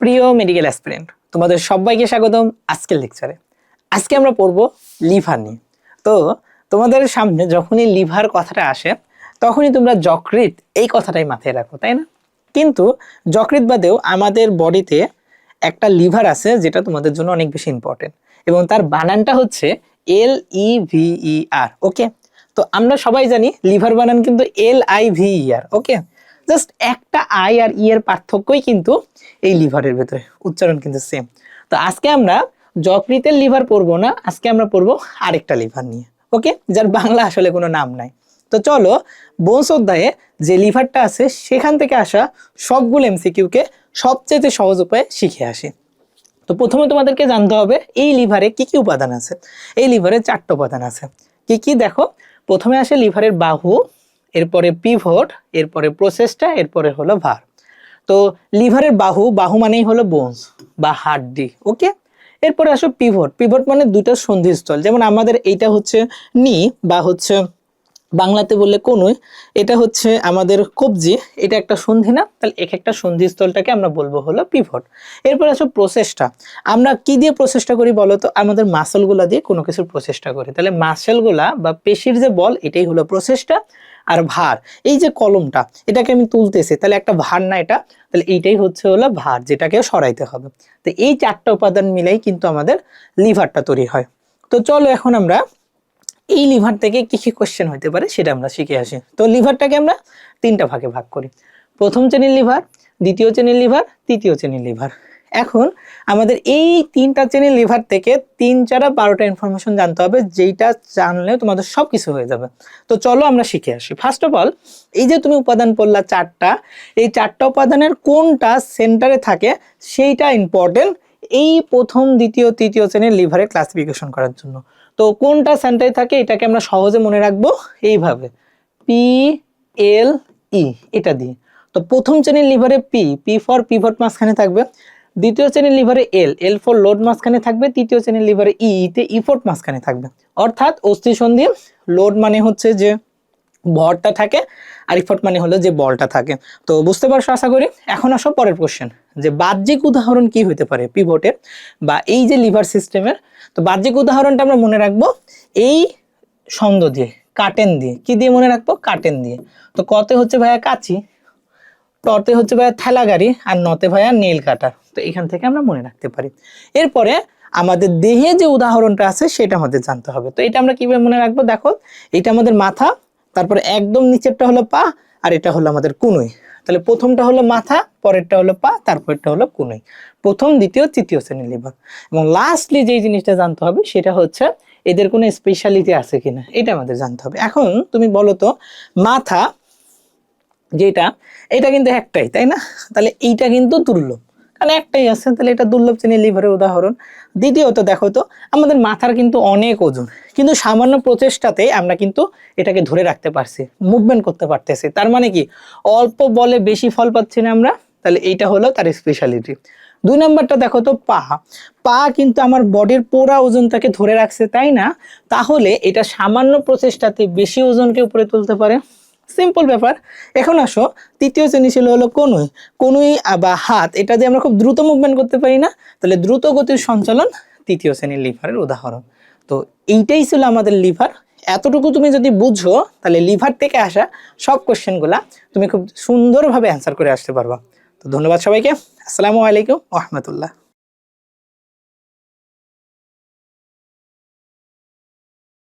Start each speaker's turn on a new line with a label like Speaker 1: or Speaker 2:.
Speaker 1: প্রিয় medical aspirant তোমাদের সবাইকে স্বাগতম আজকের লেকচারে আজকে আমরা পড়ব লিভার নিয়ে। তো তোমাদের সামনে যখনই লিভার কথাটা আসে, তখনই তোমরা যকৃৎ এই কথাটাই মাথায় রাখো, তাই না? কিন্তু যকৃৎ বাদেও আমাদের বডিতে একটা লিভার আছে যেটা তোমাদের জন্য অনেক বেশি ইম্পর্টেন্ট এবং তার বানানটা হচ্ছে এল ই ভি ই আর ওকে তো আমরা সবাই জানি লিভার বানান কিন্তু L I V E R okay just একটা আই আর ই এর পার্থক্যই কিন্তু এই লিভারের ভেতরে। উচ্চারণ কিন্তু সেম তো আজকে আমরা যকৃতের লিভার পড়ব না, আজকে আমরা পড়ব আরেকটা লিভার নিয়ে। ওকে যার বাংলা আসলে কোনো নাম নাই। তো চলো বোনস অধ্যায়ে যে লিভারটা আছে, সেখান থেকে আসা সবগুলো এমসিকিউকে সবচেয়ে সহজ উপায়ে শিখে আসি। তো প্রথমে তোমাদেরকে জানতে হবে, এই লিভারে কি কি উপাদান আছে? এই লিভারে চারটা উপাদান আছে। কি কি? দেখো, প্রথমে আসে লিভারের বাহু এরপরে পিভট এরপরে প্রসেসটা এরপরে হলো ভার তো লিভারের বাহু বাহু মানেই হলো বোনস বা হাড্ডি ওকে এরপরে আসো পিভট পিভট মানে দুটো সন্ধিস্থল, যেমন আমাদের এইটা হচ্ছে নি বা হচ্ছে বাংলাতে বললে কোনুই, এটা হচ্ছে আমাদের কবজি, এটা একটা সন্ধি না? তাহলে এক একটা সন্ধিস্থলটাকে আমরা বলব হলো পিভট এরপর আসো প্রসেসটা আমরা কি দিয়ে প্রসেসটা করি বলো তো? আমাদের মাসলগুলা দিয়ে কোনো কিছুর প্রসেসটা করি। তাহলে মাসেলগুলা বা পেশির যে বল, এটাই হলো প্রসেসটা আর ভার। এই যে কলমটা, এটাকে আমি তুলতেছি, তাহলে একটা ভার না এটা? তাহলে এইটাই হচ্ছে হলো ভার যেটাকে সরাইতে হবে। তো এই চারটা উপাদান মিলেই কিন্তু আমাদের লিভারটা তৈরি হয়। তো চলো এখন আমরা এই লিভার থেকে কি কি কোশ্চেন হতে পারে সেটা আমরা শিখে আসি। তো লিভারটাকে আমরা তিনটা ভাগে ভাগ করি। প্রথম শ্রেণির লিভার দ্বিতীয় শ্রেণির লিভার তৃতীয় শ্রেণির লিভার এখন আমাদের এই তিনটা শ্রেণির লিভার থেকে তিন চারা বারোটা ইনফরমেশন জানতে হবে, যেইটা জানলে তোমাদের সব কিছু হয়ে যাবে। তো চলো আমরা শিখে আসি। ফার্স্ট অফ অল এই যে তুমি উপাদান পড়লা চারটা, এই চারটা উপাদানের কোনটা সেন্টারে থাকে, সেইটা ইম্পর্টেন্ট এই প্রথম, দ্বিতীয়, তৃতীয় শ্রেণির লিভারে ক্লাসিফিকেশন করার জন্য। তো কোনটা সেন্টারে থাকে এটাকে আমরা সহজে মনে রাখব এইভাবে। পি এল ই এটা দিয়ে। তো প্রথম শ্রেণির লিভারে পি পি ফর পিভট মাঝখানে থাকবে। দ্বিতীয় শ্রেণির লিভারে এল এল ফর লোড মাঝখানে থাকবে। তৃতীয় শ্রেণির লিভারে ই তে ইফোর্ট মাঝখানে থাকবে। অর্থাৎ অস্থি সন্ধি লোড মানে হচ্ছে যে ভরটা থাকে আর ইফোর্ট মানে হলো যে বলটা থাকে। তো বুঝতে পারছ আশা করি? এখন আসো পরের কোশ্চেন যে বাহ্যিক উদাহরণ কি হতে পারে পিভটের বা এই যে লিভার সিস্টেমের, তো বাহ্যিক উদাহরণটা আমরা মনে রাখব এই ছন্দ দিয়ে, কাটেন দিয়ে। কি দিয়ে মনে রাখব? কাটেন দিয়ে। তো কতে হচ্ছে ভাইয়া কাচি, টতে হচ্ছে ভাইয়া ঠেলা গাড়ি আর নতে ভাইয়া নীল কাটার। তো এখান থেকে আমরা মনে রাখতে পারি। এরপরে আমাদের দেহে যে উদাহরণটা আছে সেটা আমাদের জানতে হবে। তো এটা আমরা কীভাবে মনে রাখব? দেখো, এটা আমাদের মাথা, তারপরে একদম নিচেরটা হলো পা আর এটা হলো আমাদের কুনুই। তাহলে প্রথমটা হলো মাথা, পরেরটা হলো পা, তারপরটা হলো কুনুই। প্রথম, দ্বিতীয়, তৃতীয় শ্রেণির লিভার। এবং লাস্টলি যেই জিনিসটা জানতে হবে, সেটা হচ্ছে এদের কোনো স্পেশালিটি আছে কিনা, এটা আমাদের জানতে হবে। এখন তুমি বলো তো, মাথা যেটা, এটা কিন্তু একটাই, তাই না? তাহলে এইটা কিন্তু দুর্লভ। কারণ একটাই আছে, তাহলে এটা দুর্লভ শ্রেণির লিভারের উদাহরণ। দ্বিতীয়ত দেখো তো, আমাদের মাথার কিন্তু অনেক ওজন, কিন্তু সামান্য প্রচেষ্টাতে আমরা কিন্তু এটাকে ধরে রাখতে পারছি মুভমেন্ট করতে পারতেছি। তার মানে কি, অল্প বলে বেশি ফল পাচ্ছি না আমরা, তাহলে এইটা হলো তার স্পেশালিটি দুই নাম্বারটা দেখো তো, পা। পা কিন্তু আমার বডির পুরা ওজনটাকে ধরে রাখছে, তাই না? তাহলে এটা সামান্য প্রচেষ্টাতে বেশি ওজনকে উপরে তুলতে পারে। সিম্পল ব্যাপার। এখন আসো, তৃতীয় শ্রেণি ছিল হলো কনুই কনুই বা হাত, এটা দিয়ে আমরা খুব দ্রুত মুভমেন্ট করতে পারি না। তাহলে দ্রুত গতির সঞ্চালন তৃতীয় শ্রেণির লিভারের উদাহরণ। তো এইটাই ছিল আমাদের লিভার। এতটুকু তুমি যদি বুঝো, তাহলে লিভার থেকে আসা সব কোশ্চেনগুলা তুমি খুব সুন্দরভাবে অ্যান্সার করে আসতে পারবা। তো ধন্যবাদ সবাইকে। আসসালামু আলাইকুম রহমতুল্লাহ।